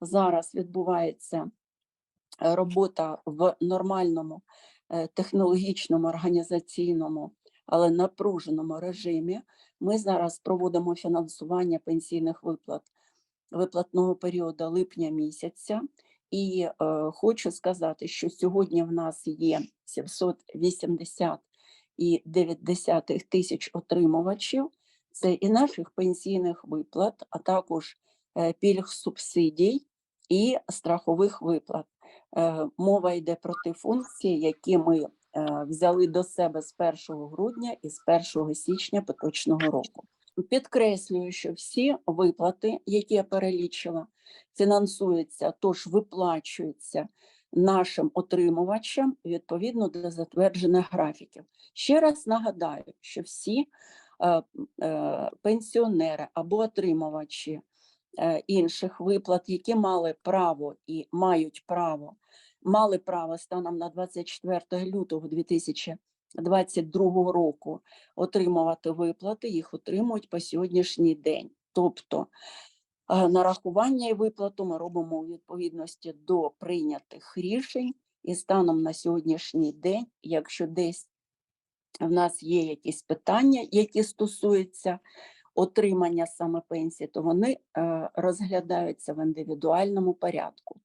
зараз відбувається е, робота в нормальному е, технологічному, організаційному, але напруженому режимі. Ми зараз проводимо фінансування пенсійних виплат виплатного періоду липня місяця. І е, хочу сказати, що сьогодні в нас є 780 і 9 тисяч отримувачів. Це і наших пенсійних виплат, а також пільг субсидій і страхових виплат. Е, Мова йде про ті функції, які ми е, взяли до себе з 1 грудня і з 1 січня поточного року. Підкреслюю, що всі виплати, які я перелічила, фінансуються, тож виплачуються нашим отримувачам відповідно до затверджених графіків. Ще раз нагадаю, що всі е, пенсіонери або отримувачі інших виплат, які мали право і мають право, мали право станом на 24 лютого 2022 року отримувати виплати, їх отримують по сьогоднішній день. Тобто е, нарахування і виплату ми робимо у відповідності до прийнятих рішень, і станом на сьогоднішній день, якщо десь в нас є якісь питання, які стосуються отримання саме пенсії, то вони е, розглядаються в індивідуальному порядку.